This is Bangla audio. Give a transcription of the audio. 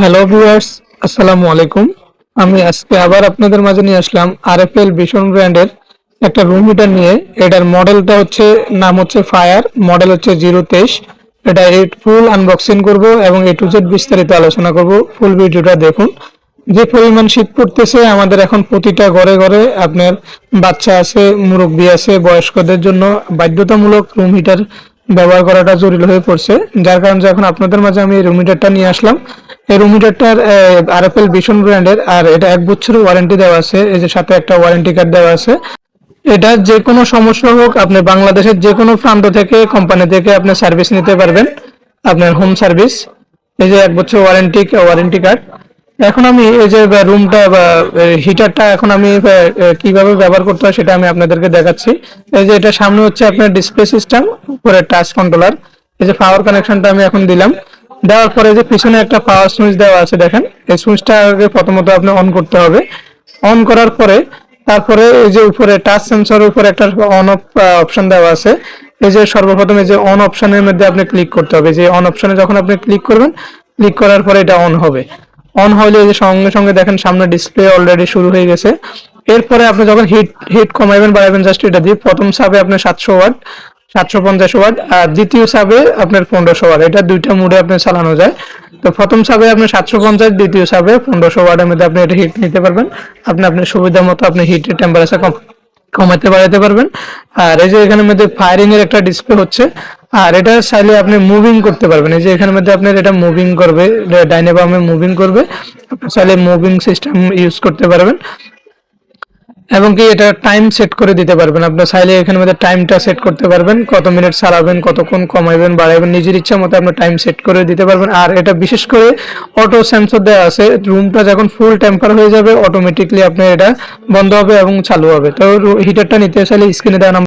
হ্যালো ভিউয়ার্স আসসালামু আলাইকুম আমি আজকে আবার আপনাদের মাঝে নিয়ে আসলাম আরএফএল ভীষণ ব্র্যান্ডের একটা রুম হিটার নিয়ে। এটার মডেলটা হচ্ছে, নাম হচ্ছে ফায়ার মডেল হচ্ছে জিরো তেইশ। এটা ফুল আনবক্সিং করব এবং এ টু জেড বিস্তারিত আলোচনা করব। ফুল ভিডিওটা দেখুন। যে পরিমাণ শীত পড়তেছে, আমাদের এখন প্রতিটা ঘরে ঘরে আপনার বাচ্চা আছে, মুরব্বী আছে, বয়স্কদের জন্য বাধ্যতামূলক রুম হিটার ব্যবহার করাটা জরুরি হয়ে পড়ছে। যার কারণে এখন আপনাদের মাঝে আমি রুম হিটারটা নিয়ে আসলাম। এই রুম হিটারটার আর এফ এল ভীষণ ব্র্যান্ডের আর এটা এক বছরের ওয়ারেন্টি দেওয়া আছে, এই যে সাথে একটা ওয়ারেন্টি কার্ড দেওয়া আছে। এটা যে কোনো সমস্যা হোক, আপনি বাংলাদেশের যে কোনো প্রান্ত থেকে কোম্পানি থেকে আপনি সার্ভিস নিতে পারবেন, আপনার হোম সার্ভিস এই যে এক বছর ওয়ারেন্টি ওয়ারেন্টি কার্ড এখন আমি এই যে রুমটা বা হিটারটা এখন আমি কীভাবে ব্যবহার করতে হয় সেটা আমি আপনাদেরকে দেখাচ্ছি। এই যে এটা সামনে হচ্ছে আপনার ডিসপ্লে সিস্টেম উপরে টাচ কন্ট্রোলার এই যে পাওয়ার কানেকশনটা আমি এখন দিলাম। দেওয়ার পরে যে পিছনে একটা পাওয়ার সুইচ দেওয়া আছে, দেখেন, এই সুইচটা আগে প্রথমত আপনি অন করতে হবে। অন করার পরে তারপরে এই যে উপরে টাচ সেন্সর উপরে একটা অন অফ অপশন দেওয়া আছে, এই যে সর্বপ্রথম এই যে অন অপশনের মধ্যে আপনি ক্লিক করতে হবে। যে অন অপশনে যখন আপনি ক্লিক করবেন ক্লিক করার পরে এটা অন হবে। অন হলে যে সঙ্গে সঙ্গে দেখেন সামনে ডিসপ্লে অলরেডি শুরু হয়ে গেছে। এরপরে আপনি যখন হিট হিট কমাইবেন বাড়াবেন জাস্ট এটা দিয়ে প্রথম সাপে আপনার সাতশো ওয়াট সাতশো পঞ্চাশ ওয়াট। আর দ্বিতীয় সাবে আপনার পনেরোশো ওয়াট। এটা দুইটা মোডে আপনি চালানো যায়। তো প্রথম সাবে আপনি সাতশো পঞ্চাশ, দ্বিতীয় সাবে পনেরোশো ওয়াটের মধ্যে আপনি এটা হিট নিতে পারবেন। আপনি আপনার সুবিধা মতো আপনি হিটের টেম্পারেচার কম কমাতে বাড়াতে পারবেন। আর এই যে এখানের মধ্যে ফায়ারিং এর একটা ডিসপ্লে হচ্ছে। আর এটা চাইলে আপনি মুভিং করতে পারবেন। এই যে এখানের মধ্যে আপনার এটা মুভিং করবে ডাইনে বামে মুভিং করবে। আপনি চাইলে মুভিং সিস্টেম ইউজ করতে পারবেন। এবং কি এটা টাইম সেট করে দিতে পারবেন। আপনার চাইলে এখানের মধ্যে টাইমটা সেট করতে পারবেন। কত মিনিট সারাবেন, কতক্ষণ কমাইবেন বাড়াবেন নিজের ইচ্ছা মতো আপনার টাইম সেট করে দিতে পারবেন। আর এটা বিশেষ করে অটো সেন্সর দেওয়া আছে। রুমটা যখন ফুল টেম্পার হয়ে যাবে অটোমেটিকলি আপনার এটা বন্ধ হবে এবং চালু হবে। তো হিটারটা নিতে চাইলে স্ক্রিনে দেওয়া